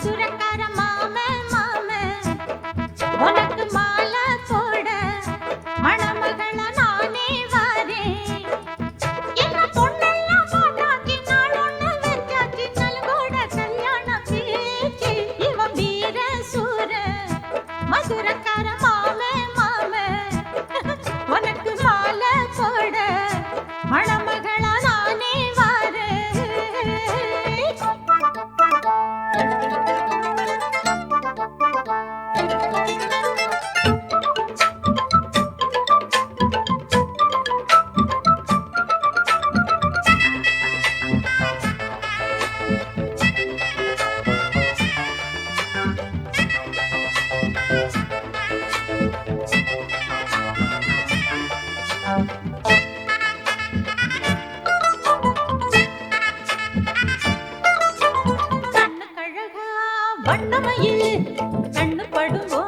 突然。வண்ணமயில் கண்ணு படுவோ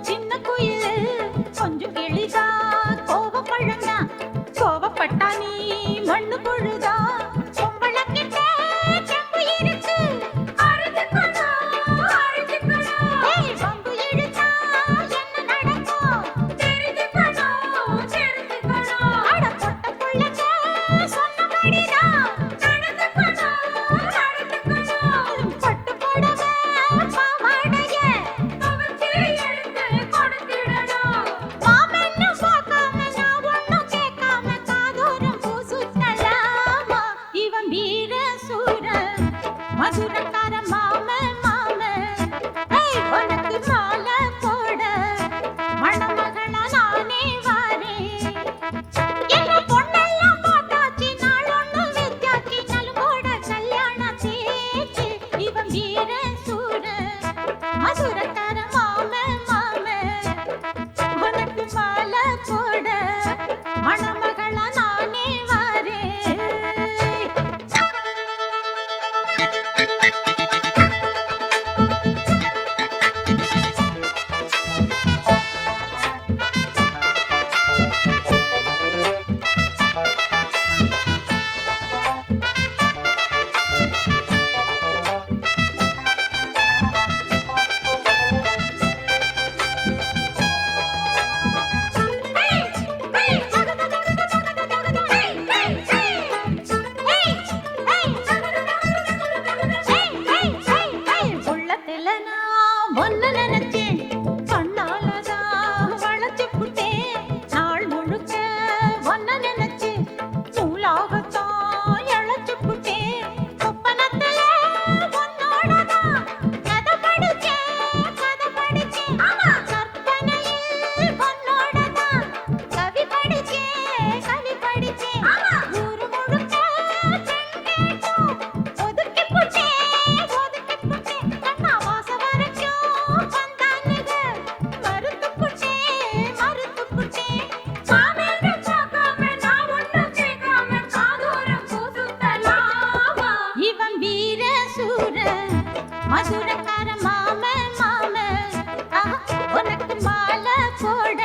சின்ன குயில். கொஞ்சம் எளிதா கோபப்பழுங்க கோபப்பட்டா நீ ஒன்னு நினைச்சேன். மதுரக்கார மாம மாம. உனக்கு மாலை போட